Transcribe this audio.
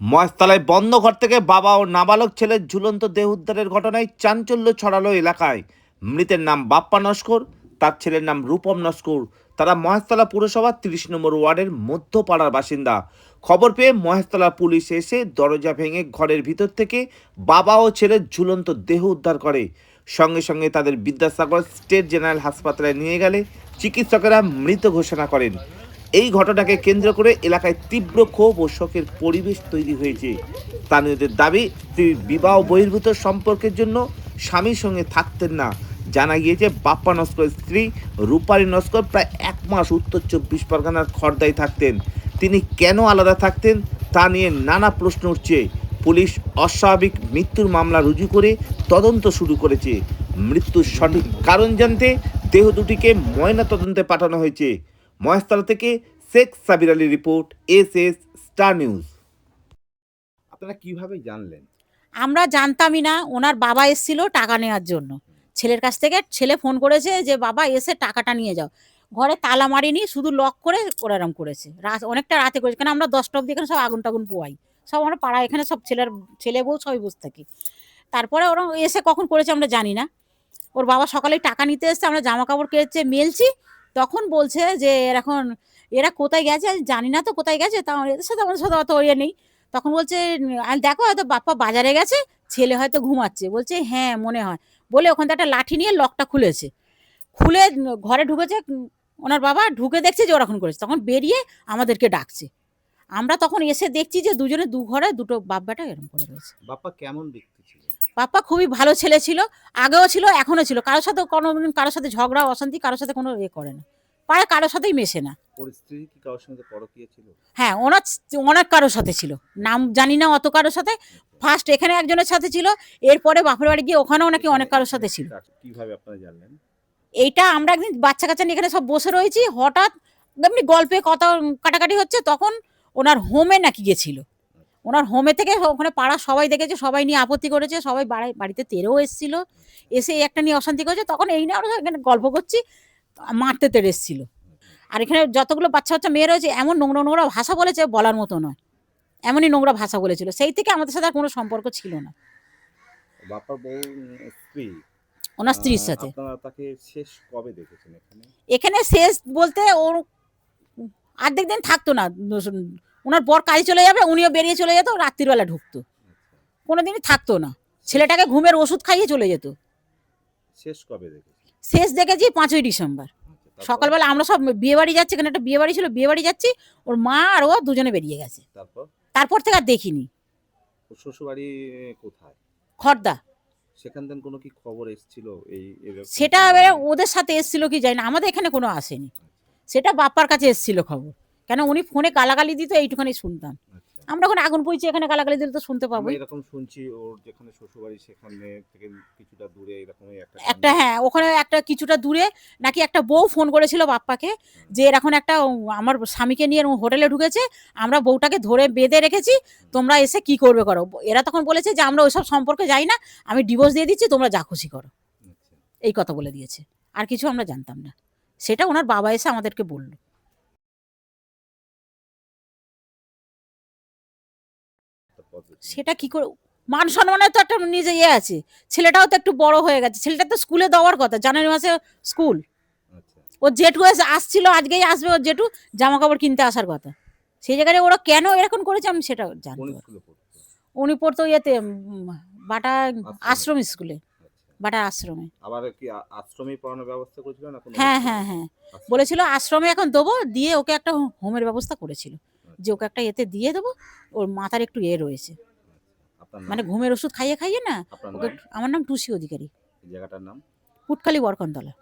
মহেশতলায় বন্ধ ঘর থেকে বাবা ও নাবালক ছেলের ঝুলন্ত দেহ উদ্ধারের ঘটনায় চাঞ্চল্য ছড়ালো এলাকায়। মৃতের নাম বাপ্পা নস্কর, তার ছেলের নাম রূপম নস্কর। তারা মহেশতলা পুরসভার তিরিশ নম্বর ওয়ার্ডের মধ্যপাড়ার বাসিন্দা। খবর পেয়ে মহেশতলা পুলিশ এসে দরজা ভেঙে ঘরের ভিতর থেকে বাবা ও ছেলের ঝুলন্ত দেহ উদ্ধার করে। সঙ্গে সঙ্গে তাদের বিদ্যাসাগর স্টেট জেনারেল হাসপাতালে নিয়ে গেলে চিকিৎসকেরা মৃত ঘোষণা করেন। এই ঘটনাকে কেন্দ্র করে এলাকায় তীব্র ক্ষোভ ও শোকের পরিবেশ তৈরি হয়েছে। স্থানীয়দের দাবি স্ত্রীর বিবাহ বহির্ভূত সম্পর্কের জন্য স্বামীর সঙ্গে থাকতেন না। জানা গিয়েছে, বাপ্পা নস্করের স্ত্রী রূপালী নস্কর প্রায় এক মাস উত্তর চব্বিশ পরগনার খর্দায় থাকতেন। তিনি কেন আলাদা থাকতেন তা নিয়ে নানা প্রশ্ন উঠছে। পুলিশ অস্বাভাবিক মৃত্যুর মামলা রুজু করে তদন্ত শুরু করেছে। মৃত্যুর সঠিক কারণ জানতে দেহ দুটিকে ময়না তদন্তে পাঠানো হয়েছে। মহেশতলা থেকে Sheikh Sabir Ali report S S star news. আপনারা কীভাবে জানলেন? আমরা জানতামই না, ওনার বাবা এসেছিল টাকা নেওয়ার জন্য। ছেলের কাছ থেকে ছেলে ফোন করেছে যে, বাবা, এসে টাকাটা নিয়ে যাও। ঘরে তালা মারিনি, শুধু লক করে ওরা এরম করেছে। অনেকটা রাতে করেছে কারণ আমরা দশটা অব্দি এখানে সব আগুন টাগুন পোয়াই। সব আমরা পাড়া এখানে সব ছেলের ছেলে বউ সবাই বসে থাকি। তারপরে ওরা এসে কখন করেছে আমরা জানি না। ওর বাবা সকালে টাকা নিতে এসছে, আমরা জামা কাপড় কেচে মেলছি তখন বলছে যে এখন, এরা কোথায় গেছে? জানি না তো কোথায় গেছে, তা এদের সাথে, আমাদের সাথে অত ইয়ে নেই। তখন বলছে দেখো, হয়তো বাপ্পা বাজারে গেছে, ছেলে হয়তো ঘুমাচ্ছে। বলছে হ্যাঁ মনে হয়। বলে ওখান থেকে একটা লাঠি নিয়ে লকটা খুলেছে। খুলে ঘরে ঢুকেছে, ওনার বাবা ঢুকে দেখছে যে ওরকম করেছে। তখন বেরিয়ে আমাদেরকে ডাকছে। আমরা তখন এসে দেখছি যে দুজনে দু ঘরে দুটো বাপ বেটা এরকম করে রয়েছে। বাপ্পা কেমন দেখতে ছিলেন পাপ্পা খুবই ভালো ছেলে ছিল আগেও ছিল এখনও ছিল। কারোর সাথে কোনো কারোর সাথে ঝগড়া অশান্তি কারোর সাথে কোনো ইয়ে করে না। পাড়ায় কারোর সাথেই মেশে না। ওর কি কারোর সঙ্গে পরকীয়া ছিল? হ্যাঁ ওনার অনেক কারোর সাথে ছিল। নাম জানি না অত কারোর সাথে। ফার্স্ট এখানে একজনের সাথে ছিল এরপরে বাপের বাড়ি গিয়ে ওখানেও নাকি অনেক কারোর সাথে ছিল। কীভাবে আপনারা জানলেন? এইটা আমরা একদিন বাচ্চা কাচ্চা নিয়ে এখানে সব বসে রয়েছি হঠাৎ এমনি গল্পে কথা কাটাকাটি হচ্ছে তখন ওনার হোমে নাকি গেছিল। ওনার হোমে থেকে ওখানে পাড়া সবাই দেখেছে সবাই নিয়ে আপত্তি করেছে সবাই বাড়িতে তেরেও এসেছিল। এসে এই একটা নিয়ে অশান্তি করেছে তখন এই নিয়ে আমরা এখানে গল্প করছি মারতে তেড়ে এসেছিল। আর এখানে যতগুলো বাচ্চা বাচ্চা মেয়ে রয়েছে এমন নোংরা নোংরা ভাষা বলেছে বলার মতো নয়। এমনই নোংরা ভাষা বলেছিল। সেই থেকে আমাদের সাথে আর কোনো সম্পর্ক ছিল না। বাপ্পার বউ স্ত্রী? ওনার স্ত্রীর সাথে। তাকে শেষ কবে দেখেছেন এখানে? এখানে শেষ বলতে ওর অর্ধেক দিন থাকতো না। ওনার বর কাজে চলে যাবে উনিও বেরিয়ে চলে যেত রাত্রিবেলা ঢুকতো। কোনো দিনই থাকতো না। ছেলেটাকে ঘুমের ওষুধ খাইয়ে চলে যেত। শেষ কবে শেষ দেখেছি পাঁচই ডিসেম্বর। সকালবেলা আমরা সব বিয়ে বাড়ি যাচ্ছি এখানে একটা বিয়ে বাড়ি ছিল বিয়ে বাড়ি যাচ্ছি ওর মা আর ও দুজনে বেরিয়ে গেছে। তারপর? থেকে আর দেখিনি। শ্বশুরবাড়ি কোথায়? খর্দা। সেখান থেকে কোনো কি খবর এসেছিল এই সেটা ওদের সাথে এসেছিল কি জানি না আমাদের এখানে কোনো আসেনি। সেটা বাপ্পার কাছে এসেছিল খবর। কেন উনি ফোনে গালাগালি দিত এইটুখানি শুনতাম। আচ্ছা। আমরা এখন আগুন পুইছি এখানে গালাগালি দিলে তো শুনতে পাবোই। এরকম শুনছি ওর যেখানে শ্বশুরবাড়ি সেখানে থেকে কিছুটা দূরে এরকমই একটা একটা হ্যাঁ ওখানে একটা কিছুটা দূরে নাকি একটা বউ ফোন করেছিল বাপ্পাকে যে এরকম একটা আমার স্বামীকে নিয়ে হোটেলে ঢুকেছে আমরা বউটাকে ধরে বেঁধে রেখেছি তোমরা এসে কি করবে করো? এরা তখন বলেছে যে আমরা ওইসব সম্পর্কে যাই না আমি ডিভোর্স দিয়ে দিচ্ছি তোমরা যা খুশি করো। আচ্ছা। এই কথা বলে দিয়েছে। আর কিছু আমরা জানতাম না। সেটা ওনার বাবা এসে আমাদেরকে বলল। সেটা কি করে মান সম্মানের তো একটা নিজে ইয়ে আছে ছেলেটাও তো একটু বড় হয়ে গেছে ছেলেটা তো স্কুলে দেওয়ার কথা জানুয়ারি মাসে স্কুল আচ্ছা। ও জেঠু এসে আসছিল আজকেই আসবে ওর জেঠু জামা কাপড় কিনতে আসার কথা। সেই জায়গায় ওরা কেন এরকম করেছে আমি সেটা পড়তো? উনি পড়তো ইয়েতে বাটা আশ্রম। স্কুলে আচ্ছা। বাটা আশ্রমে। আবার কি আশ্রমে পড়ানোর ব্যবস্থা করেছিল না হ্যাঁ হ্যাঁ হ্যাঁ। আশ্রমে? বলেছিল আশ্রমে এখন দেবো দিয়ে ওকে একটা হোমের ব্যবস্থা করেছিল। যে ওকে একটা এতে দিয়ে দেবো ওর মাথার একটু এ রয়েছে। আপনার মানে ঘুমের ওষুধ খাইয়ে খাইয়ে না আমার নাম টুসি অধিকারী। জায়গাটার নাম? পুটখালি বরকন্তলা।